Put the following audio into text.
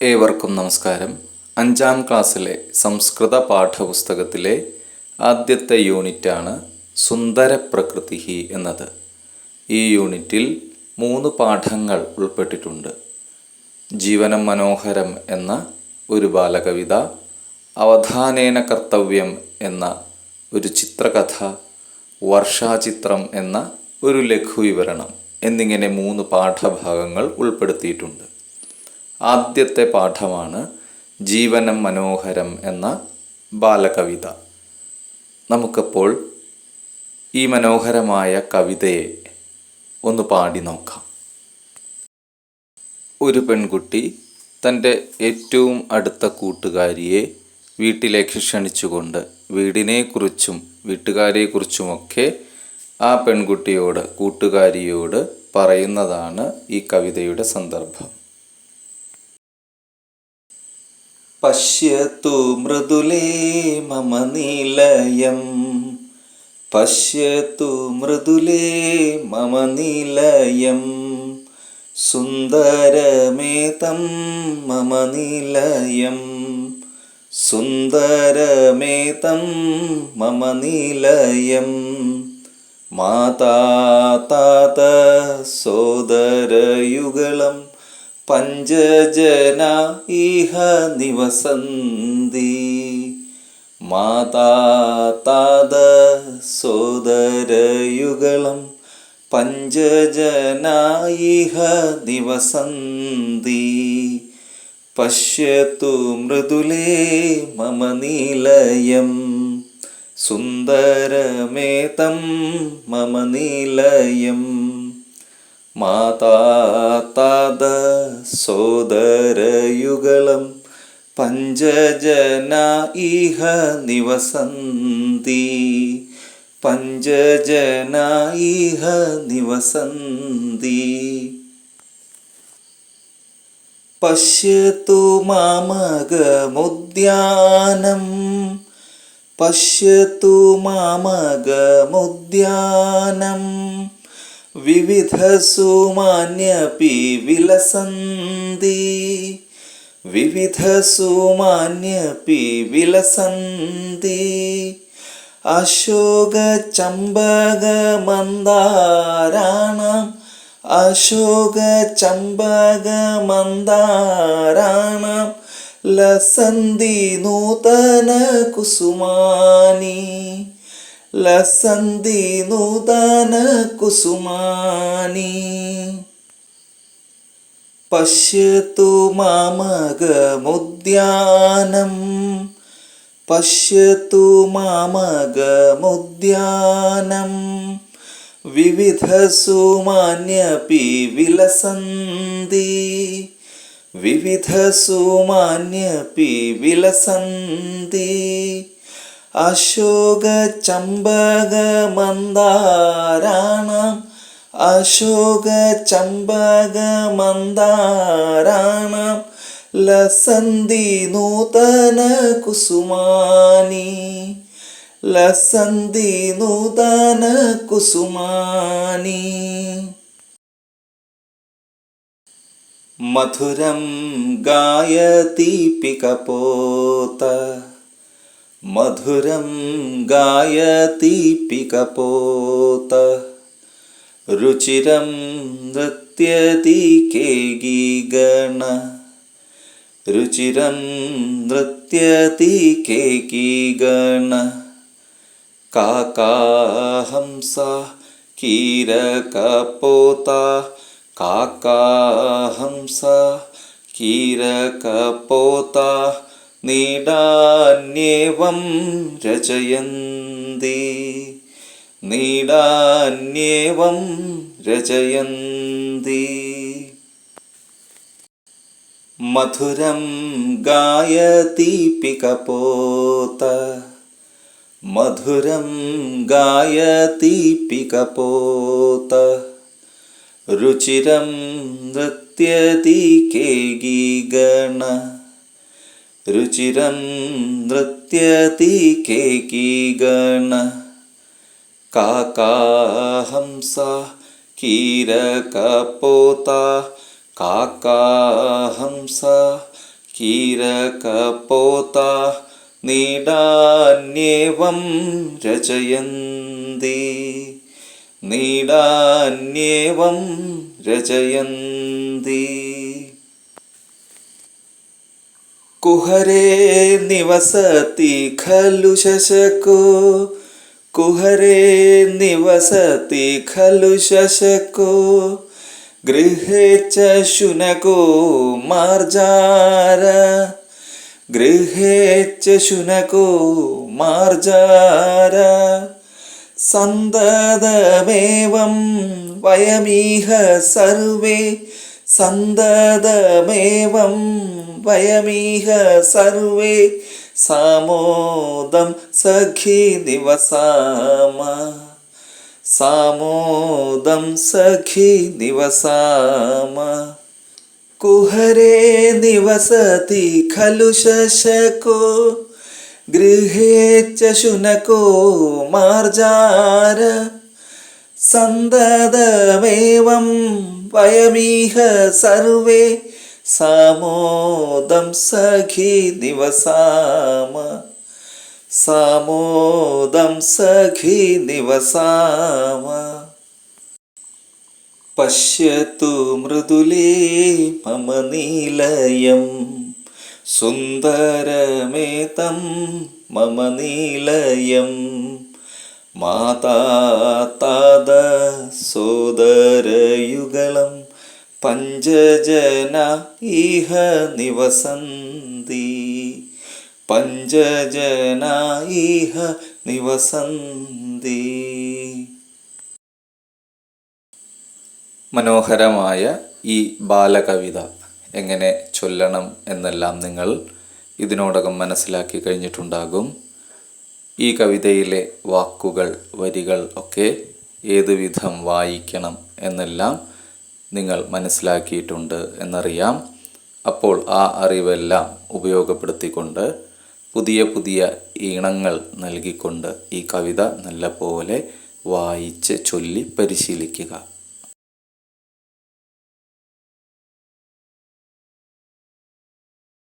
ഏവർക്കും നമസ്കാരം. അഞ്ചാം ക്ലാസ്സിലെ സംസ്കൃത പാഠപുസ്തകത്തിലെ ആദ്യത്തെ യൂണിറ്റാണ് സുന്ദര പ്രകൃതി എന്നത്. ഈ യൂണിറ്റിൽ മൂന്ന് പാഠങ്ങൾ ഉൾപ്പെട്ടിട്ടുണ്ട്. ജീവനം മനോഹരം എന്ന ഒരു ബാലകവിത അവധാനേന കർത്തവ്യം എന്ന ഒരു ചിത്രകഥ വർഷാചിത്രം എന്ന ഒരു ലഘുവിവരണം എന്നിങ്ങനെ മൂന്ന് പാഠഭാഗങ്ങൾ ഉൾപ്പെടുത്തിയിട്ടുണ്ട്. ആദ്യത്തെ പാഠമാണ് ജീവനം മനോഹരം എന്ന ബാലകവിത. നമുക്കപ്പോൾ ഈ മനോഹരമായ കവിതയെ ഒന്ന് പാടി നോക്കാം. ഒരു പെൺകുട്ടി തന്റെ ഏറ്റവും അടുത്ത കൂട്ടുകാരിയെ വീട്ടിലേക്ക് ക്ഷണിച്ചുകൊണ്ട് വീടിനെക്കുറിച്ചും വീട്ടുകാരെക്കുറിച്ചുമൊക്കെ ആ പെൺകുട്ടിയോട് കൂട്ടുകാരിയോട് പറയുന്നതാണ് ഈ കവിതയുടെ സന്ദർഭം. പശ്യത്തു മൃദുലേ മമ നിലയം. പശ്യത്തു മൃദുലേ മമ നിലയം. സുന്ദരമേതം മമ നിലയം. സുന്ദരമേതം മമ നിലയം. മാതാ താത സോദരയുഗളം പഞ്ചജന ഇഹ നിവസന്തി മാതാ സോദരയുഗളം പഞ്ചജന ഇഹ നിവസന്തി പശ്യത്തു മൃദുലേ മമ നിലയം സുന്ദരമേതം മമ നിലയം മാതാ താത സോദരയുഗളം പഞ്ചജന ഇഹ നിവസന്തി. പഞ്ചജന ഇഹ നിവസന്തി. പശ്യത്തു മാമകമുദ്യാനം. പശ്യത്തു മാമകമുദ്യാനം. വിവിധസുമാന്യപി വിലസന്തി വിവിധസുമാന്യപി വിലസന്തി അശോകചമ്പകമന്ദാരാണം. അശോകചമ്പകമന്ദാരാണം. ലസന്തി നൂതന കുസുമാനി ലസന്തി നൂതന കുസുമാനി. പശ്യത്തു മാമകമുദ്യാനം. പശ്യത്തു മാമകമുദ്യാനം. വിവിധസുമാന്യപി വിലസന്തി വിവിധസുമാന്യപി വിലസന്തി അശോകചമ്പകമന്ദാരാണം. അശോകചമ്പകമന്ദാരാണം. ലസന്തി നൂതന കുസുമാനി. ലസന്തി നൂതന കുസുമാനി. മധുരം ഗായതി കപോത മധുരം ഗായതി കപോത രുചിരം നൃത്യതി കേഗീഗണ രുചിരം നൃത്യതി കേകീഗണ കാക്കാഹംസ കീരകപോത കാക്കാഹംസ കീരകപോത നീടാന്യേവം രചയന്തി. നീടാന്യേവം രചയന്തി. മധുരം ഗായതി കപോത മധുരം ഗായതി കപോത രുചിരം നൃത്യതി കേകീഗണ രുചിരം നൃത്യതി കേകീഗണ കാക്കാഹംസ കീരകപോത കാക്കാഹംസ कीरकपोता नीडान्येवं रचयन्ति नीडान्येवं रचयन्ति ಕುಹರೇ ನಿವಸತಿ ಖಲು ಶಶಕೋ ಕುಹರೇ ನಿವಸತಿ ಖಲು ಶಶಕೋ ಗೃಹೇ ಚ ಶುನಕೋ ಮಾರ್ಜಾರ ಗೃಹೇ ಚ ಶುನಕೋ ಮಾರ್ಜಾರ സന്തതമേവം വയമീഹ സർവേ സന്തതമേവം വയമീഹ സർവേ സാമോദം സഖി ദിവസാമ സാമോദം സഖി ദിവസാമ കുഹരേ നിവസതി ഖലു ശശകോ ഗൃഹേ ച ശുനകോ മാർജാര സന്തതമേവം വയമീഹ സർവേ സാമോദം സഖി ദിവസാമ സാമോദം സഖി ദിവസാമ പശ്യത്തു മൃദുലേ മമ നീലയം. സുന്ദരമേതം മമ നീലയം. മാതാ താത സോദരയുഗളം പഞ്ചജന ഇഹ നിവസന്തി. പഞ്ചജന ഇഹ നിവസന്തി. മനോഹരമായ ഈ ബാലകവിത എങ്ങനെ ചൊല്ലണം എന്നെല്ലാം നിങ്ങൾ ഇതിനോടകം മനസ്സിലാക്കി കഴിഞ്ഞിട്ടുണ്ടാകും. ഈ കവിതയിലെ വാക്കുകൾ വരികൾ ഒക്കെ ഏതുവിധം വായിക്കണം എന്നെല്ലാം നിങ്ങൾ മനസ്സിലാക്കിയിട്ടുണ്ട് എന്നറിയാം. അപ്പോൾ ആ അറിവെല്ലാം ഉപയോഗപ്പെടുത്തിക്കൊണ്ട് പുതിയ പുതിയ ഈണങ്ങൾ നൽകിക്കൊണ്ട് ഈ കവിത നല്ല പോലെ വായിച്ച് ചൊല്ലി പരിശീലിക്കുക.